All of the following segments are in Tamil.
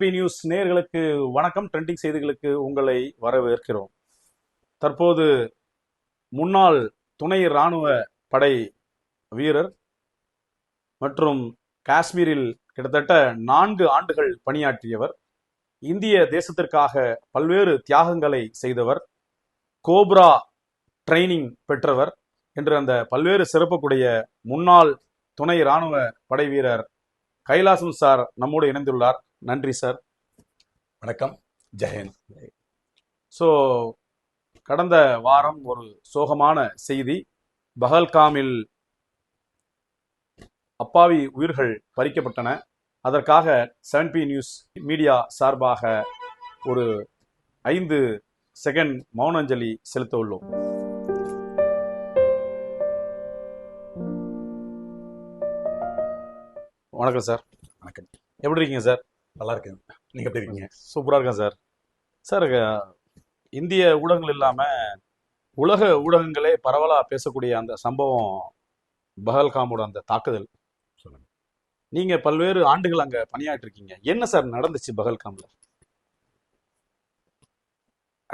பி நியூஸ் நேர்களுக்கு வணக்கம். ட்ரெண்டிங் செய்திகளுக்கு உங்களை வரவேற்கிறோம். தற்போது முன்னாள் துணை இராணுவ படை வீரர் மற்றும் காஷ்மீரில் கிட்டத்தட்ட நான்கு ஆண்டுகள் பணியாற்றியவர் இந்திய தேசத்திற்காக பல்வேறு தியாகங்களை செய்தவர் கோப்ரா ட்ரைனிங் பெற்றவர் என்று அந்த பல்வேறு சிறப்புக்குடைய முன்னாள் துணை இராணுவ படை வீரர் கைலாசம் சார் நம்மோடு இணைந்துள்ளார். நன்றி சார் வணக்கம். ஜெயந்த் ஸோ கடந்த வாரம் ஒரு சோகமான செய்தி. பஹல்காமில் அப்பாவி உயிர்கள் பறிக்கப்பட்டன. அதற்காக செவன் பி நியூஸ் மீடியா சார்பாக ஒரு ஐந்து செகண்ட் மௌனஞ்சலி செலுத்த உள்ளோம். வணக்கம் சார் வணக்கம். எப்படி இருக்கீங்க சார் நல்லா இருக்கேன் நீங்க எப்படி இருக்கீங்க? சூப்பராக இருக்கேன் சார். சார் இந்திய ஊடகங்கள் இல்லாமல் உலக ஊடகங்களே பரவலாக பேசக்கூடிய அந்த சம்பவம் பஹல்காமோட அந்த தாக்குதல். சொல்லுங்க. நீங்கள் பல்வேறு ஆண்டுகள் அங்கே பணியாற்றிருக்கீங்க. என்ன சார் நடந்துச்சு பஹல்காமில்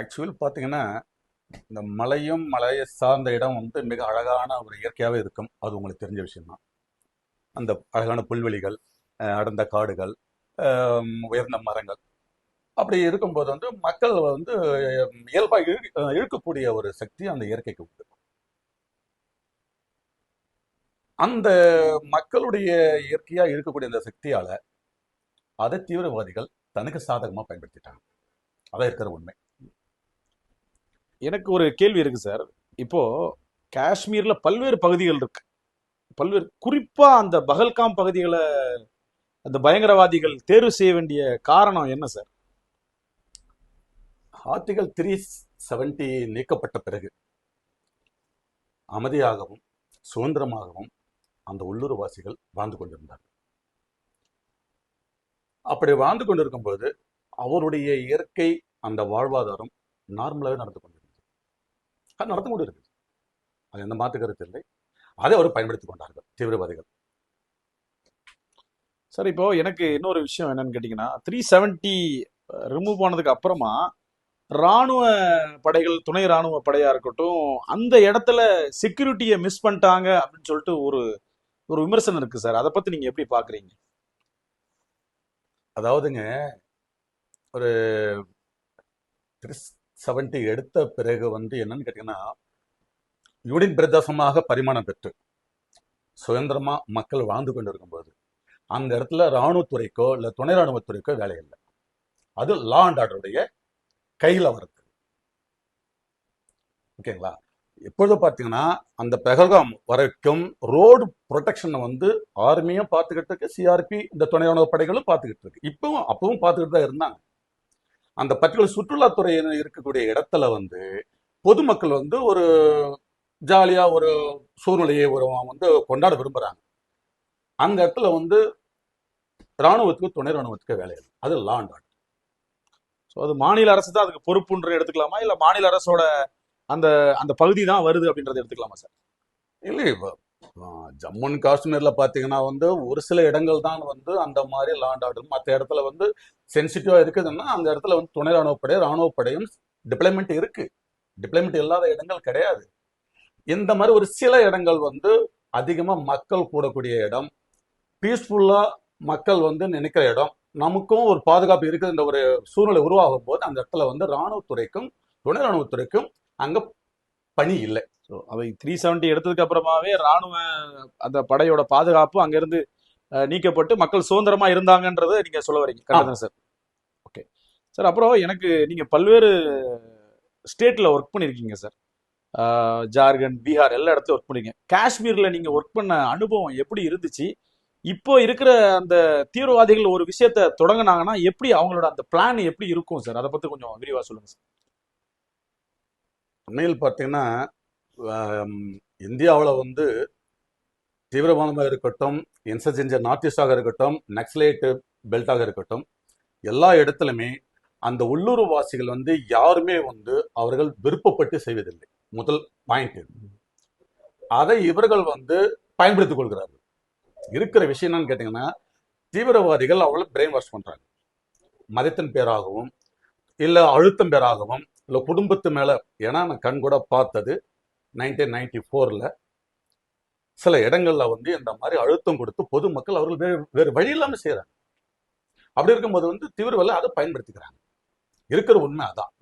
ஆக்சுவல் பார்த்தீங்கன்னா இந்த மலையும் மலையை சார்ந்த இடம் வந்து மிக அழகான ஒரு இயற்கையாகவே இருக்கும். அது உங்களுக்கு தெரிஞ்ச விஷயம்தான். அந்த அழகான புல்வெளிகள் அடர்ந்த காடுகள் உயர்ந்த மரங்கள். அப்படி இருக்கும்போது வந்து மக்கள் வந்து இயல்பாக இழு இழுக்கக்கூடிய ஒரு சக்தி அந்த இயற்கைக்கு உண்டு. அந்த மக்களுடைய இயற்கையா இருக்கக்கூடிய அந்த சக்தியால அதை தீவிரவாதிகள் தனக்கு சாதகமா பயன்படுத்திட்டாங்க. அதான் இருக்கிற உண்மை. எனக்கு ஒரு கேள்வி இருக்கு சார். இப்போ காஷ்மீர்ல பல்வேறு பகுதிகள் இருக்கு. பல்வேறு குறிப்பா அந்த பகல்காம் பகுதிகளை அந்த பயங்கரவாதிகள் தேர்வு செய்ய வேண்டிய காரணம் என்ன சார்? ஆர்டிகல் த்ரீ செவன்டி நீக்கப்பட்ட பிறகு அமைதியாகவும் சுதந்திரமாகவும் அந்த உள்ளூர்வாசிகள் வாழ்ந்து கொண்டிருந்தார்கள். அப்படி வாழ்ந்து கொண்டிருக்கும்போது அவருடைய இயற்கை அந்த வாழ்வாதாரம் நார்மலாகவே நடந்து கொண்டிருந்தது. அது நடந்து கொண்டு இருக்குது அது எந்த மாற்று கருத்து இல்லை. அதை அவர் பயன்படுத்தி கொண்டார்கள் தீவிரவாதிகள். சார் இப்போ எனக்கு இன்னொரு விஷயம் என்னன்னு கேட்டிங்கன்னா த்ரீ செவன்ட்டி ரிமூவ் ஆனதுக்கு அப்புறமா ராணுவ படைகள் துணை ராணுவ படையா இருக்கட்டும் அந்த இடத்துல செக்யூரிட்டியை மிஸ் பண்ணிட்டாங்க அப்படின்னு சொல்லிட்டு ஒரு ஒரு விமர்சனம் இருக்கு சார். அதை பத்தி நீங்க எப்படி பாக்குறீங்க? அதாவதுங்க ஒரு த்ரீ செவன்டி எடுத்த பிறகு வந்து என்னன்னு கேட்டீங்கன்னா யூனியன் பிரதேசமாக பரிமாணம் பெற்று சுதந்திரமா மக்கள் வாழ்ந்து கொண்டு இருக்கும்போது அந்த இடத்துல இராணுவத்துறைக்கோ இல்லை துணை இராணுவத்துறைக்கோ வேலை இல்லை. அது லா அண்ட் ஆர்டருடைய கையில் வருது. ஓகேங்களா எப்பொழுது பார்த்தீங்கன்னா அந்த பெகல்காம் வரைக்கும் ரோடு ப்ரொடெக்ஷனை வந்து ஆர்மியும் பார்த்துக்கிட்டு இருக்கு சிஆர்பி இந்த துணை ராணுவ படைகளும் பார்த்துக்கிட்டு இருக்கு. இப்பவும் அப்பவும் பார்த்துக்கிட்டு தான் இருந்தாங்க. அந்த பர்டிகுலர் சுற்றுலாத்துறை இருக்கக்கூடிய இடத்துல வந்து பொதுமக்கள் வந்து ஒரு ஜாலியாக ஒரு சூழ்நிலையை ஒரு வந்து கொண்டாட விரும்புகிறாங்க அந்த இடத்துல வந்து ராணுவத்துக்கு துணை ராணுவத்துக்கு வேலை இல்லை அது லா அண்ட் ஆர்டர் ஸோ அது மாநில அரசு தான் அதுக்கு பொறுப்புன்ற எடுத்துக்கலாமா? இல்லை மாநில அரசோட அந்த அந்த பகுதி தான் வருது அப்படின்றத எடுத்துக்கலாமா சார் இல்லை இப்போ ஜம்மு அண்ட் காஷ்மீர்ல பாத்தீங்கன்னா வந்து ஒரு சில இடங்கள் தான் வந்து அந்த மாதிரி லாண்ட் ஆர்டர் மற்ற இடத்துல வந்து சென்சிட்டிவா இருக்குதுன்னா அந்த இடத்துல வந்து துணை ராணுவப்படை ராணுவப்படையும் டிப்ளமெண்ட் இருக்கு. டிப்ளமெண்ட் இல்லாத இடங்கள் கிடையாது. இந்த மாதிரி ஒரு சில இடங்கள் வந்து அதிகமா மக்கள் கூடக்கூடிய இடம் பீஸ்ஃபுல்லா மக்கள் வந்து நினைக்கிற இடம் நமக்கும் ஒரு பாதுகாப்பு இருக்குதுன்ற ஒரு சூழ்நிலை உருவாகும் போது அந்த இடத்துல வந்து ராணுவத்துறைக்கும் துணை ராணுவத்துறைக்கும் அங்க பணி இல்லை. ஸோ அவை த்ரீ செவன்ட்டி எடுத்ததுக்கு அப்புறமாவே ராணுவ அந்த படையோட பாதுகாப்பு அங்கிருந்து நீக்கப்பட்டு மக்கள் சுதந்திரமா இருந்தாங்கன்றதை நீங்க சொல்ல வரீங்க. கரெக்டாக சார்? ஓகே சார் அப்புறம் எனக்கு நீங்க பல்வேறு ஸ்டேட்ல ஒர்க் பண்ணியிருக்கீங்க சார். ஜார்க்கண்ட் பீகார் எல்லா இடத்துலயும் ஒர்க் பண்ணிருக்கீங்க காஷ்மீர்ல நீங்க ஒர்க் பண்ண அனுபவம் எப்படி இருந்துச்சு? இப்போ இருக்கிற அந்த தீவிரவாதிகள் ஒரு விஷயத்த தொடங்குனாங்கன்னா எப்படி அவங்களோட அந்த பிளான் எப்படி இருக்கும் சார் அதை பத்தி கொஞ்சம் விரிவா சொல்லுங்க சார் உண்மையில் பார்த்தீங்கன்னா இந்தியாவில் வந்து தீவிரவாதமாக இருக்கட்டும் இன்சர்ஜென்ட் நார்த் ஈஸ்டாக இருக்கட்டும் நக்ஸலைட்டு பெல்ட்டாக இருக்கட்டும் எல்லா இடத்துலையுமே அந்த உள்ளூர் வாசிகள் வந்து யாருமே வந்து அவர்கள் விருப்பப்பட்டு செய்வதில்லை. முதல் பாயிண்ட் அதை இவர்கள் வந்து பயன்படுத்திக் கொள்கிறார்கள். இருக்கிற விஷயம் என்னன்னு கேட்டிங்கன்னா தீவிரவாதிகள் அவளை பிரெயின் வாஷ் பண்றாங்க. மதத்தின் பேராகவும் இல்ல அழுத்தம் பேராகவும் இல்ல குடும்பத்து மேல ஏன்னா நான் கண் கூட பார்த்தது நைன்டீன் நைன்டி ஃபோரில் சில இடங்கள்ல வந்து இந்த மாதிரி அழுத்தம் கொடுத்து பொதுமக்கள் அவர்கள் வேறு வேறு வழி இல்லாம செய்யறாங்க அப்படி இருக்கும்போது வந்து தீவிரவாதிகள் அதை பயன்படுத்திக்கிறாங்க. இருக்கிற உண்மை அதான்.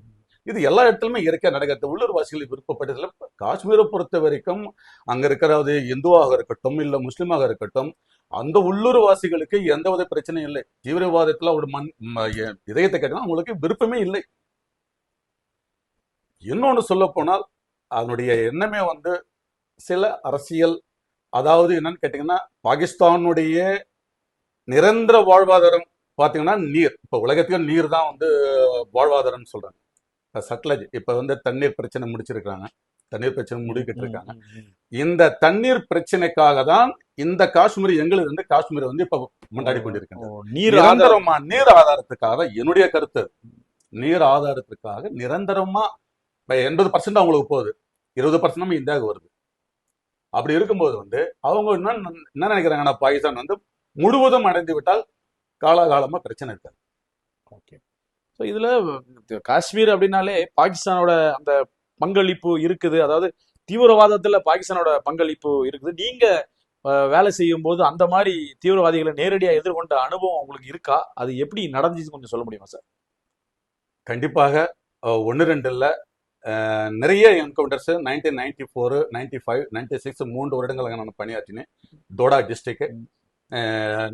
இது எல்லா இடத்துலயுமே இருக்க நடக்கிறது. உள்ளூர்வாசிகள் விருப்பப்பட்டதில் காஷ்மீரை பொறுத்த வரைக்கும் அங்க இருக்கிறது இந்துவாக இருக்கட்டும் இல்ல முஸ்லீமாக இருக்கட்டும் அந்த உள்ளூர்வாசிகளுக்கு எந்த வித பிரச்சனையும் இல்லை. தீவிரவாதத்துல ஒரு மண் இதயத்தை கேட்கணும் அவங்களுக்கு விருப்பமே இல்லை. இன்னொன்னு சொல்ல போனால் அதனுடைய எண்ணமே வந்து சில அரசியல் அதாவது என்னன்னு கேட்டிங்கன்னா பாகிஸ்தானுடைய நிரந்தர வாழ்வாதாரம் பாத்தீங்கன்னா நீர். இப்ப உலகத்துக்கு நீர் தான் வந்து வாழ்வாதாரம்னு சொல்றாங்க. சட்லஜ். இப்ப வந்து தண்ணீர் பிரச்சனை முடிச்சிருக்காங்க தண்ணீர் பிரச்சனை முடிக்கிட்டு இருக்காங்க. இந்த தண்ணீர் பிரச்சனைக்காக தான் இந்த காஷ்மீர் எங்களுக்கு இருந்து காஷ்மீர் வந்து இப்ப முன்னாடி கொண்டிருக்காங்க நீர் ஆதாரம் நீர் ஆதாரத்துக்காக என்னுடைய கருத்து. நீர் ஆதாரத்துக்காக நிரந்தரமா இப்ப எண்பது பர்சன்ட் அவங்களுக்கு போகுது. இருபது பர்சன்ட் நம்ம இந்தியாவுக்கு வருது. அப்படி இருக்கும்போது வந்து அவங்க என்ன என்ன நினைக்கிறாங்கன்னா பாகிஸ்தான் வந்து முழுவதும் அடைந்து விட்டால் காலாகாலமா பிரச்சனை இருக்காது. ஓகே. ஸோ இதுல காஷ்மீர் அப்படின்னாலே பாகிஸ்தானோட அந்த பங்களிப்பு இருக்குது. அதாவது தீவிரவாதத்துல பாகிஸ்தானோட பங்களிப்பு இருக்குது. நீங்க அஹ், வேலை செய்யும் போது அந்த மாதிரி தீவிரவாதிகளை நேரடியா எதிர்கொண்ட அனுபவம் உங்களுக்கு இருக்கா? அது எப்படி நடந்துச்சு கொஞ்சம் சொல்ல முடியுமா சார்? கண்டிப்பாக. அஹ், ஒண்ணு ரெண்டு இல்ல அஹ், நிறைய encounters nineteen ninety four ninety five ninety six மூன்று வருடங்கள் நான் பணியாற்றினேன். தோடா டிஸ்ட்ரிக்ட்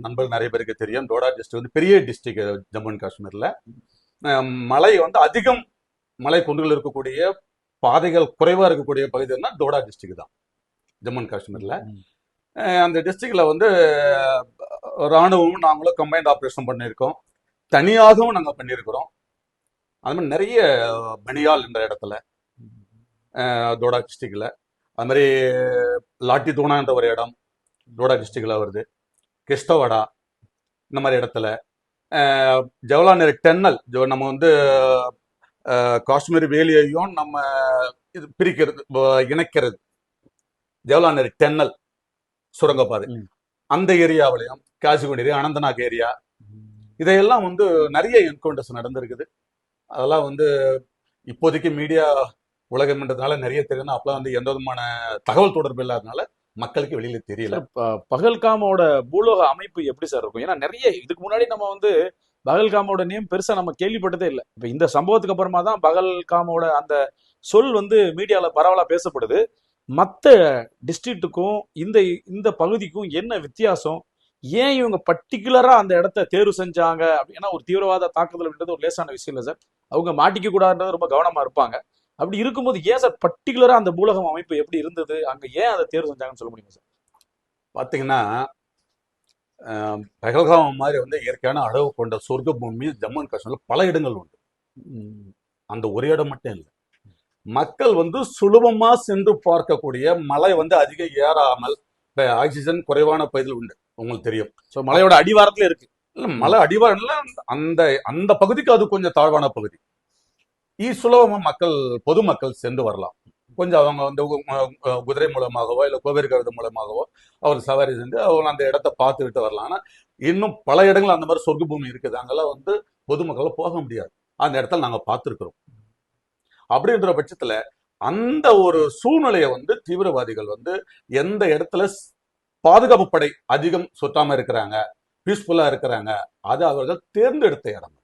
நண்பர்கள் நிறைய பேருக்கு தெரியும். தோடா டிஸ்ட்ரிக்ட் வந்து பெரிய டிஸ்ட்ரிக்ட் ஜம்மு அண்ட் காஷ்மீர்ல. மழை வந்து அதிகம் மலை குன்றுகள் இருக்கக்கூடிய பாதைகள் குறைவா இருக்கக்கூடிய பகுதினா தோடா டிஸ்ட்ரிக்ட் தான் ஜம்மு அண்ட் காஷ்மீர்ல. அந்த டிஸ்ட்ரிக்ட்ல வந்து அஹ், ராணுவமும் நாங்களும் கம்பைன்ட் ஆப்ரேஷன் பண்ணியிருக்கோம். தனியாகவும் நாங்கள் பண்ணியிருக்கிறோம். அது மாதிரி நிறைய பனியால் என்ற இடத்துல தோடா டிஸ்ட்ரிக்ட்ல அது மாதிரி லாட்டி தூணா என்ற ஒரு இடம் தோடா டிஸ்ட்ரிக்ட்ல வருது. கிருஷ்ணவாடா இந்த மாதிரி இடத்துல. ஜவஹர்லால் டென்னல். ஜோ- நம்ம வந்து காஷ்மீர் வேலியையும் நம்ம இது பிரிக்கிறது இணைக்கிறது. ஜவஹர்லால் நேரு டென்னல் சுரங்கப்பாதை. அந்த ஏரியாவிலையும் காசிகுண்ட் ஏரியா அனந்தநாக் ஏரியா. இதையெல்லாம் வந்து நிறைய என்கவுண்டர்ஸ் நடந்திருக்குது. அதெல்லாம் வந்து இப்போதைக்கு மீடியா உலகம்ன்றதுனால நிறைய தெரியும் அப்பலாம் வந்து எந்த விதமான தகவல் தொடர்பு இல்லாதனால மக்களுக்கு வெளியில தெரியல. பகல்காமோட பூலோக அமைப்பு எப்படி சார் இருக்கும்? ஏன்னா நிறைய இதுக்கு முன்னாடி நம்ம வந்து பகல்காமோட நேம் பெருசா நம்ம கேள்விப்பட்டதே இல்லை. இப்ப இந்த சம்பவத்துக்கு அப்புறமா தான் பகல்காமோட அந்த சொல் வந்து மீடியால பரவலா பேசப்படுது. மற்ற டிஸ்ட்ரிக்ட்டுக்கும் இந்த இந்த பகுதிக்கும் என்ன வித்தியாசம்? ஏன் இவங்க பர்டிகுலரா அந்த இடத்த தேர்வு செஞ்சாங்க? அப்படின்னா ஒரு தீவிரவாத தாக்குதல் அப்படின்றது ஒரு லேசான விஷயம் இல்லை சார். அவங்க மாட்டிக்க கூடாதுன்றது ரொம்ப கவனமா இருப்பாங்க. அப்படி இருக்கும்போது ஏன் சார் பர்டிகுலரா அந்த பூலகம் அமைப்பு எப்படி இருந்தது? அங்க ஏன் அதை தேர்வு செஞ்சாங்கன்னு சொல்ல முடியுமா சார்? பாத்தீங்கன்னா அஹ், பகல்காம் மாதிரி வந்து இயற்கையான அளவு கொண்ட சொர்க்க பூமி ஜம்மு அண்ட் காஷ்மீர்ல பல இடங்கள் உண்டு. அந்த ஒரு இடம் மட்டும் இல்லை. மக்கள் வந்து சுலபமா சென்று பார்க்கக்கூடிய மலை வந்து அதிகம் ஏறாமல் ஆக்சிஜன் குறைவான பகுதியில் உண்டு. உங்களுக்கு தெரியும். ஸோ மலையோட அடிவாரத்துல இருக்கு. இல்ல மலை அடிவாரம்ல அந்த அந்த பகுதிக்கு அது கொஞ்சம் தாழ்வான பகுதி. ஈ சுலபமா மக்கள் பொதுமக்கள் சென்று வரலாம். கொஞ்சம் அவங்க வந்து குதிரை மூலமாகவோ இல்ல கோவேறு மூலமாகவோ அவர் சவாரி செஞ்சு அவங்க அந்த இடத்த பார்த்துக்கிட்டு வரலாம். ஆனா இன்னும் பல இடங்கள் அந்த மாதிரி சொர்க்க பூமி இருக்குது. அங்கெல்லாம் வந்து பொதுமக்கள் போக முடியாது. அந்த இடத்துல நாங்க பார்த்துருக்குறோம். அப்படின்ற பட்சத்துல அந்த ஒரு சூழ்நிலையை வந்து தீவிரவாதிகள் வந்து எந்த இடத்துல பாதுகாப்பு படை அதிகம் சுத்தாமல் இருக்கிறாங்க பீஸ்ஃபுல்லா இருக்கிறாங்க அது அவர்கள் தேர்ந்தெடுத்த இடம்.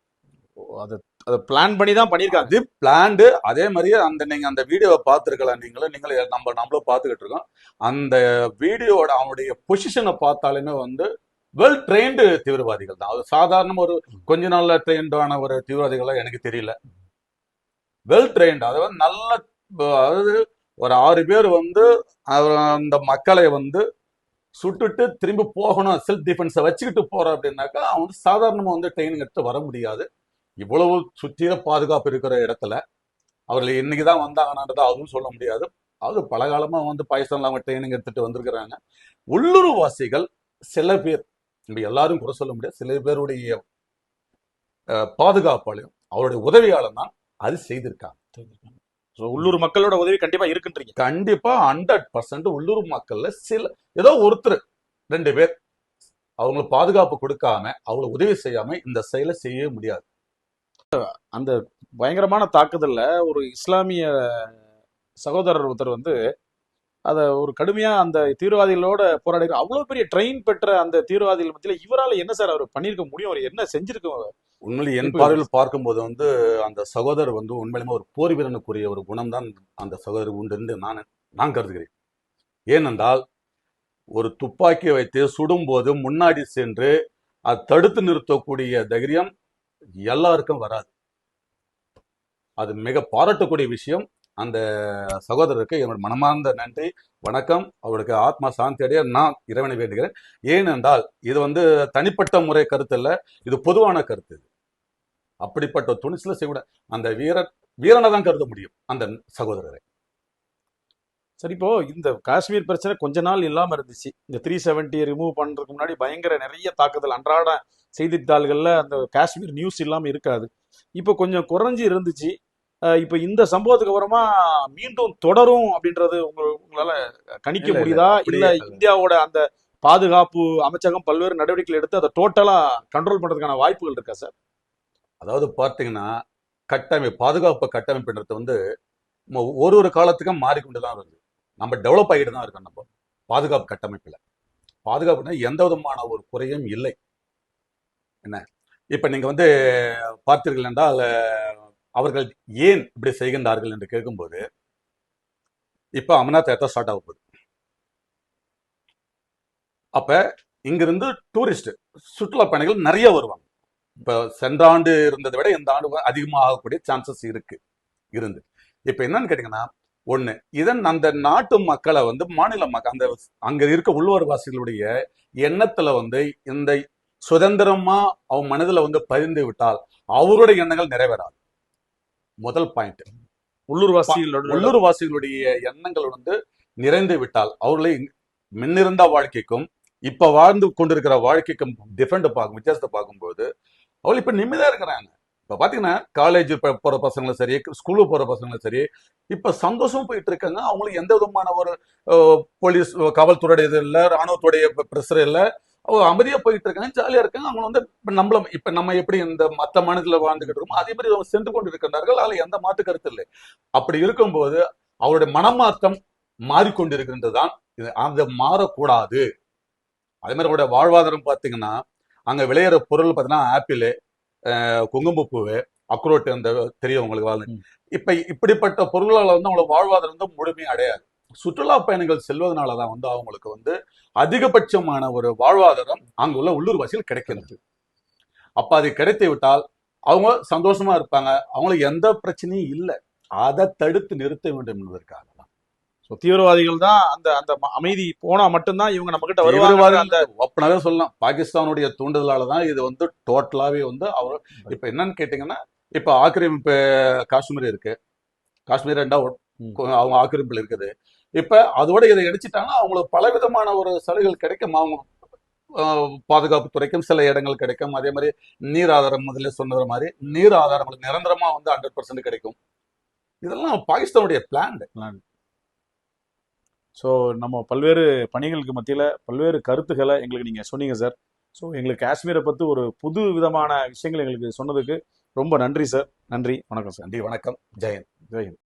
அதை அதை பிளான் பண்ணி தான் பண்ணியிருக்காங்க. அது பிளான்டு அதே மாதிரியே அந்த நீங்கள் அந்த வீடியோவை பார்த்துருக்கலாம். நீங்களும் நீங்களும் நம்ம நம்மளும் பார்த்துக்கிட்டு இருக்கோம். அந்த வீடியோவோட அவனுடைய பொசிஷனை பார்த்தாலுமே வந்து வெல் ட்ரெயின்டு தீவிரவாதிகள் தான். அது சாதாரண ஒரு கொஞ்ச நாள்ல ட்ரெயின்டான ஒரு தீவிரவாதிகளாக எனக்கு தெரியல. வெல் ட்ரெயின்டு அதாவது நல்ல அதாவது ஒரு ஆறு பேர் வந்து அந்த மக்களை வந்து சுட்டுட்டு திரும்பி போகணும். செல்ஃப் டிஃபென்ஸை வச்சுக்கிட்டு போகிறோம் அப்படின்னாக்கா அவன் வந்து வந்து ட்ரைனிங் எடுத்து வர முடியாது. இவ்வளவு சுற்றிய பாதுகாப்பு இருக்கிற இடத்துல அவர்கள் இன்னைக்கு தான் வந்தாங்கன்றது அதுவும் சொல்ல முடியாது. அது பல காலமா வந்து பாகிஸ்தான்ல அவங்க ட்ரைனிங் எடுத்துட்டு வந்திருக்கிறாங்க. உள்ளூர் வாசிகள் சில பேர் நம்ம எல்லாரும் குறை சொல்ல முடியாது சில பேருடைய பாதுகாப்பாளையும் அவருடைய உதவியாளர் தான் அது செய்திருக்காங்க. ஸோ உள்ளூர் மக்களோட உதவி கண்டிப்பா இருக்குன்றீங்க. கண்டிப்பா ஹண்ட்ரட் பர்சன்ட் உள்ளூர் மக்கள்ல சில ஏதோ ஒருத்தர் ரெண்டு பேர் அவங்களுக்கு பாதுகாப்பு கொடுக்காம அவங்களுக்கு உதவி செய்யாம இந்த செயலை செய்யவே முடியாது. அந்த பயங்கரமான தாக்குதல்ல ஒரு இஸ்லாமிய சகோதரர் ஒருத்தர் வந்து அத ஒரு கடுமையா அந்த தீவிரவாதிகளோட போராடி அவ்வளவு பெரிய ட்ரெயின் பெற்ற அந்த தீவிரவாதிகள் மத்தியில இவரால என்ன சார் அவர் பண்ணிருக்க முடியும்? அவர் என்ன செஞ்சிருக்க உண்மையிலே என் பார்வையில் பார்க்கும்போது வந்து அந்த சகோதரர் வந்து உண்மையிலுமே ஒரு போர் வீரனுக்குரிய ஒரு குணம் தான் அந்த சகோதரர் உண்டு நான் நான் கருதுகிறேன். ஏனென்றால் ஒரு துப்பாக்கியை வைத்து சுடும்போது முன்னாடி சென்று அதை தடுத்து நிறுத்தக்கூடிய தைரியம் எல்லாருக்கும் வராது. அது மிக பாராட்டக்கூடிய விஷயம். அந்த சகோதரருக்கு என்னோட மனமார்ந்த நன்றி. வணக்கம். அவருக்கு ஆத்மா சாந்தி அடைய நான் இறைவனை வேண்டுகிறேன். ஏனென்றால் இது வந்து தனிப்பட்ட முறை கருத்து இல்ல. இது பொதுவான கருத்து இது. அப்படிப்பட்ட துணிச்சல செய்ய அந்த வீரன் வீரனை தான் கருத முடியும் அந்த சகோதரரை. சரி இப்போ இந்த காஷ்மீர் பிரச்சனை கொஞ்ச நாள் இல்லாம இருந்துச்சு. இந்த த்ரீ செவன்ட்டியை ரிமூவ் பண்றதுக்கு முன்னாடி பயங்கர நிறைய தாக்குதல் அன்றாட செய்தித்தாள்கள்ல அந்த காஷ்மீர் நியூஸ் இல்லாம இருக்காது. இப்போ கொஞ்சம் குறைஞ்சு இருந்துச்சு. இப்போ இந்த சம்பவத்துக்கு அப்புறமா மீண்டும் தொடரும் அப்படின்றது உங்க உங்களால கணிக்க முடியுதா? இல்ல. இந்தியாவோட அந்த பாதுகாப்பு அமைச்சகம் பல்வேறு நடவடிக்கைகள் எடுத்து அதை டோட்டலா கண்ட்ரோல் பண்றதுக்கான வாய்ப்புகள் இருக்கா சார் அதாவது பார்த்தீங்கன்னா கட்டமைப்பு பாதுகாப்பு கட்டமைப்புன்றது வந்து நம்ம ஒரு ஒரு காலத்துக்கும் மாறிக்கொண்டு தான் வருது. நம்ம டெவலப் ஆகிட்டு தான் இருக்கோம் நம்ம. பாதுகாப்பு கட்டமைப்புல. பாதுகாப்புனா எந்த விதமான ஒரு குறையும் இல்லை. என்ன? இப்ப நீங்க வந்து பார்த்தீர்கள் என்றால் அவர்கள் ஏன் இப்படி செய்கின்றார்கள் என்று கேட்கும்போது இப்போ அமர்நாத் யாத்திரை ஸ்டார்ட் ஆக போகுது. அப்ப இங்கிருந்து டூரிஸ்ட் சுற்றுலா பயணிகள் நிறைய வருவாங்க. இப்போ சென்ற ஆண்டு இருந்ததை விட இந்த ஆண்டு அதிகமாக ஆகக்கூடிய சான்சஸ் இருக்கு இருந்து. இப்போ என்னன்னு கேட்டீங்கன்னா ஒன்று இதன் அந்த நாட்டு மக்களை வந்து மாநில மக்கள் அந்த அங்க இருக்க உள்ளூர்வாசிகளுடைய எண்ணத்தில் வந்து இந்த சுதந்திரமா அவன் மனதுல வந்து பதிந்து விட்டால் அவருடைய எண்ணங்கள் நிறைவேறாது. முதல் பாயிண்ட் உள்ளூர்வாசிகளோட உள்ளூர்வாசிகளுடைய எண்ணங்கள் வந்து நிறைந்து விட்டால் அவர்களை முன்னிருந்த வாழ்க்கைக்கும் இப்ப வாழ்ந்து கொண்டிருக்கிற வாழ்க்கைக்கும் டிஃபரெண்ட் பார்க்கும் வித்தியாசத்தை பார்க்கும்போது அவள் இப்ப நிம்மதியா இருக்கிறாங்க. இப்ப பாத்தீங்கன்னா காலேஜ் போற பசங்களும் சரி ஸ்கூலுக்கு போற பசங்களும் சரி இப்ப சந்தோஷமா போயிட்டு இருக்காங்க. அவங்களுக்கு எந்த விதமான ஒரு போலீஸ் காவல்துறையுடைய இது இல்ல ராணுவத்துடைய பிரஷர் இல்ல அமைதியா போயிட்டு இருக்காங்க ஜாலியா இருக்காங்க அவங்க வந்து இப்ப நம்மள இப்ப நம்ம எப்படி இந்த மத்த மாநிலத்துல வாழ்ந்துகிட்டு இருக்கோமோ அதே மாதிரி அவங்க சென்று கொண்டு இருக்கின்றார்கள் அதுல எந்த மாற்று கருத்து இல்லை. அப்படி இருக்கும்போது அவருடைய மனமாற்றம் மாறிக்கொண்டிருக்கின்றதுதான். அது மாறக்கூடாது. அதே மாதிரி அவருடைய வாழ்வாதாரம் பார்த்தீங்கன்னா அங்க விளையிற பொருள் பார்த்தீங்கன்னா ஆப்பிள் குங்குமப்பூவு அக்ரோட் அந்த தெரியும் உங்களுக்கு வாழ் ம். இப்ப இப்படிப்பட்ட பொருள்களால வந்து அவங்களோட வாழ்வாதாரம் வந்து முழுமையை அடையாது. சுற்றுலா பயணிகள் செல்வதனாலதான் வந்து அவங்களுக்கு வந்து அதிகபட்சமான ஒரு வாழ்வாதாரம் அங்குள்ள உள்ளூர்வாசிகள் கிடைக்கிறது அப்ப அது கிடைத்து விட்டால் அவங்க சந்தோஷமா இருப்பாங்க. அவங்களுக்கு எந்த பிரச்சனையும் இல்லை. அதை தடுத்து நிறுத்த வேண்டும் என்பதற்காக தான் So, தீவிரவாதிகள் தான் அந்த அந்த அமைதி போனா மட்டும்தான் இவங்க நம்ம கிட்ட வருவாங்க அந்த ஒப்பனாவே சொல்லலாம். பாகிஸ்தானுடைய தூண்டுதலால தான் இது வந்து டோட்டலாவே வந்து அவர் இப்ப என்னன்னு கேட்டீங்கன்னா இப்ப ஆக்கிரமிப்பு காஷ்மீர் இருக்கு. காஷ்மீர் ரெண்டா ஒ- ம். கொ- அவங்க ஆக்கிரமிப்பில் இருக்குது. இப்ப அதோட இதை இடிச்சிட்டாங்கன்னா அவங்களுக்கு பல விதமான ஒரு சலுகைகள் கிடைக்கும். அவங்க பாதுகாப்பு துறைக்கும் சில இடங்கள் கிடைக்கும். அதே மாதிரி நீர் ஆதாரம் முதல்ல சொன்னது மாதிரி நீர் ஆதாரங்களுக்கு நிரந்தரமா வந்து ஹண்ட்ரட் பர்சன்ட் கிடைக்கும். இதெல்லாம் பாகிஸ்தானுடைய பிளான் ஸோ நம்ம பல்வேறு பணிகளுக்கு மத்தியில் பல்வேறு கருத்துக்களை எங்களுக்கு நீங்கள் சொன்னீங்க சார் ஸோ எங்களுக்கு காஷ்மீரை பற்றி ஒரு புது விதமான விஷயங்கள் எங்களுக்கு சொன்னதுக்கு ரொம்ப நன்றி சார் நன்றி. வணக்கம் சார் நன்றி. வணக்கம். ஜெயன் ஜெய் ஹிந்த்.